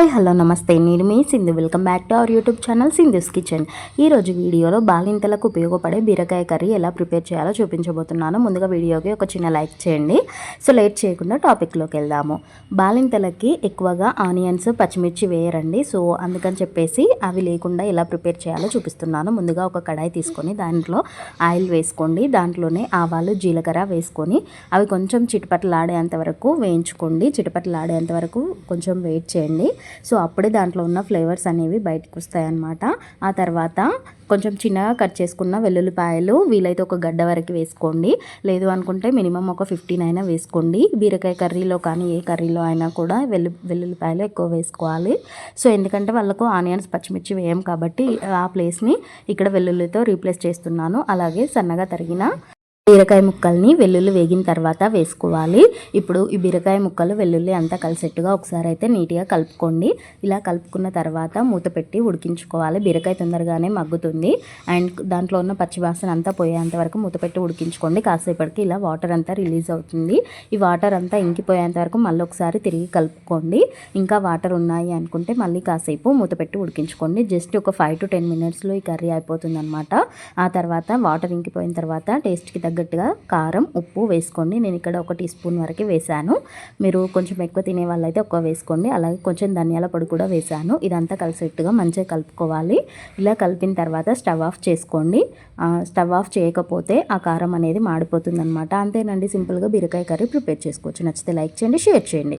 Hi hello namaste. నేను మీ Sindhu. Welcome back to our YouTube channel Sindhu's kitchen. ఈరోజు వీడియోలో బాలింతలకు ఉపయోగపడే బీరకాయ కర్రీ ఎలా ప్రిపేర్ చేయాలో చూపించబోతున్నాను. ముందుగా వీడియోకి ఒక చిన్న లైక్ చేయండి. సో లేట్ చేయకుండా టాపిక్లోకి వెళ్దాము. బాలింతలకి ఎక్కువగా ఆనియన్స్ పచ్చిమిర్చి వేయరండి. సో అందుకని చెప్పేసి అవి లేకుండా ఎలా ప్రిపేర్ చేయాలో చూపిస్తున్నాను. ముందుగా ఒక కడాయి తీసుకొని దాంట్లో ఆయిల్ వేసుకోండి. దాంట్లోనే ఆవాలు జీలకర్ర వేసుకొని అవి కొంచెం చిటపట్లాడేంత వరకు వేయించుకోండి. చిటపట్లాడేంత వరకు కొంచెం వెయిట్ చేయండి. సో అప్పుడే దాంట్లో ఉన్న ఫ్లేవర్స్ అనేవి బయటకు వస్తాయి అన్నమాట ఆ తర్వాత కొంచెం చిన్నగా కట్ చేసుకున్న వెల్లుల్లిపాయలు వీలైతే ఒక గడ్డ వరకు వేసుకోండి. లేదు అనుకుంటే మినిమం ఒక ఫిఫ్టీన్ అయినా వేసుకోండి. బీరకాయ కర్రీలో కానీ ఏ కర్రీలో అయినా కూడా వెల్లు వెల్లుల్లిపాయలు ఎక్కువ వేసుకోవాలి. సో ఎందుకంటే వాళ్ళకు ఆనియన్స్ పచ్చిమిర్చి వేయం కాబట్టి ఆ ప్లేస్ని ఇక్కడ వెల్లుల్లితో రీప్లేస్ చేస్తున్నాను. అలాగే సన్నగా తరిగిన బీరకాయ ముక్కల్ని వెల్లుల్లి వేగిన తర్వాత వేసుకోవాలి. ఇప్పుడు ఈ బీరకాయ ముక్కలు వెల్లుల్లి అంతా కలిసేట్టుగా ఒకసారి అయితే నీట్గా కలుపుకోండి. ఇలా కలుపుకున్న తర్వాత మూత పెట్టి ఉడికించుకోవాలి. బీరకాయ తొందరగానే మగ్గుతుంది. అండ్ దాంట్లో ఉన్న పచ్చివాసన అంతా పోయేంత వరకు మూత పెట్టి ఉడికించుకోండి. కాసేపటికి ఇలా వాటర్ అంతా రిలీజ్ అవుతుంది. ఈ వాటర్ అంతా ఇంకిపోయేంత వరకు మళ్ళీ ఒకసారి తిరిగి కలుపుకోండి. ఇంకా వాటర్ ఉన్నాయి అనుకుంటే మళ్ళీ కాసేపు మూత పెట్టి ఉడికించుకోండి. జస్ట్ ఒక ఫైవ్ టు టెన్ మినిట్స్లో ఈ కర్రీ అయిపోతుంది అనమాట ఆ తర్వాత వాటర్ ఇంకిపోయిన తర్వాత టేస్ట్కి తగ్గ తగ్గట్టుగా కారం ఉప్పు వేసుకోండి. నేను ఇక్కడ ఒక టీ స్పూన్ వరకు వేసాను మీరు కొంచెం ఎక్కువ తినే వాళ్ళైతే ఒక వేసుకోండి. అలాగే కొంచెం ధనియాల పొడి కూడా వేసాను ఇదంతా కలిసేట్టుగా మంచిగా కలుపుకోవాలి. ఇలా కలిపిన తర్వాత స్టవ్ ఆఫ్ చేసుకోండి. స్టవ్ ఆఫ్ చేయకపోతే ఆ కారం అనేది మాడిపోతుంది అనమాట అంతేనండి. సింపుల్గా బీరకాయ కర్రీ ప్రిపేర్ చేసుకోవచ్చు. నచ్చితే లైక్ చేయండి షేర్ చేయండి.